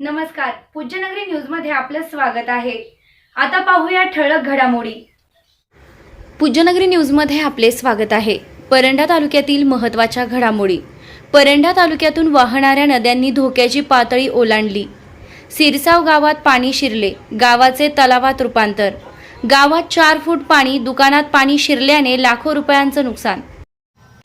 नमस्कार. पूज्यनगरी न्यूजमध्ये आपलं स्वागत आहे. आता पाहूया ठळक घडामोडी. पूज्यनगरी न्यूजमध्ये आपले स्वागत आहे. परंडा तालुक्यातील महत्त्वाच्या घडामोडी. परंडा तालुक्यातून वाहणाऱ्या नद्यांनी धोक्याची पातळी ओलांडली. सिरसाव गावात पाणी शिरले. गावाचे तलावात रूपांतर. गावात चार फूट पाणी दुकानात पाणी शिरल्याने लाखो रुपयांचं नुकसान.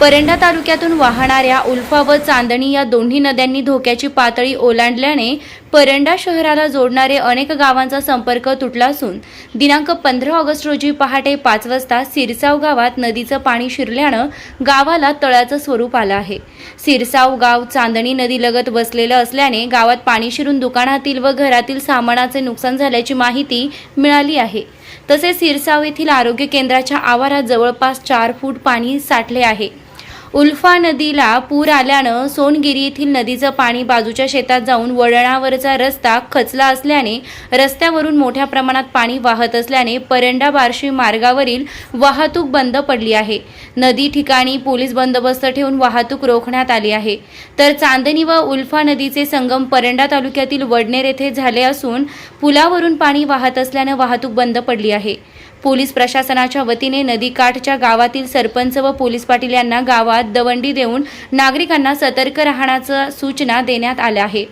परंडा तालुक्यातून वाहणाऱ्या उल्फा व चांदणी या दोन्ही नद्यांनी धोक्याची पातळी ओलांडल्याने परंडा शहराला जोडणारे अनेक गावांचा संपर्क तुटला असून दिनांक पंधरा ऑगस्ट रोजी पहाटे पाच वाजता सिरसाव गावात नदीचं पाणी शिरल्यानं गावाला तळ्याचं स्वरूप आलं आहे. सिरसाव गाव चांदणी नदीलगत वसलेलं असल्याने गावात पाणी शिरून दुकानातील व घरातील सामानाचे नुकसान झाल्याची माहिती मिळाली आहे. तसेच सिरसाव येथील आरोग्य केंद्राच्या आवारात जवळपास चार फूट पाणी साठले आहे. उल्फा नदीला पूर आल्यानं सोनगिरी येथील नदीचं पाणी बाजूच्या शेतात जाऊन वळणावरचा रस्ता खचला असल्याने रस्त्यावरून मोठ्या प्रमाणात पाणी वाहत असल्याने परंडा बार्शी मार्गावरील वाहतूक बंद पडली आहे. नदी ठिकाणी पोलीस बंदोबस्त ठेवून वाहतूक रोखण्यात आली आहे. तर चांदणी व उल्फा नदीचे संगम परंडा तालुक्यातील वडनेर येथे झाले असून पुलावरून पाणी वाहत असल्यानं वाहतूक बंद पडली आहे. पोलीस प्रशासनाच्या वतीने नदीकाठच्या गावातील सरपंच व पोलीस पाटील यांना गावात दवंडी देऊन नागरिकांना सतर्क राहण्याचं सूचना देण्यात आल्या आहे.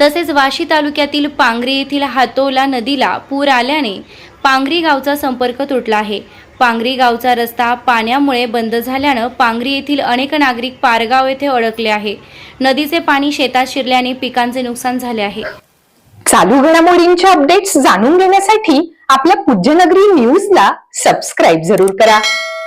तसेच वाशी तालुक्यातील पांगरी येथील हातोला नदीला पूर आल्याने पांगरी गावचा संपर्क तुटला आहे. पांगरी गावचा रस्ता पाण्यामुळे बंद झाल्यानं पांगरी येथील अनेक नागरिक पारगाव येथे अडकले आहे. नदीचे पाणी शेतात शिरल्याने पिकांचे नुकसान झाले आहे. चालू घडामोडींचे अपडेट्स जाणून घेण्यासाठी आपल्या पूज्यनगरी न्यूजला सबस्क्राईब जरूर करा.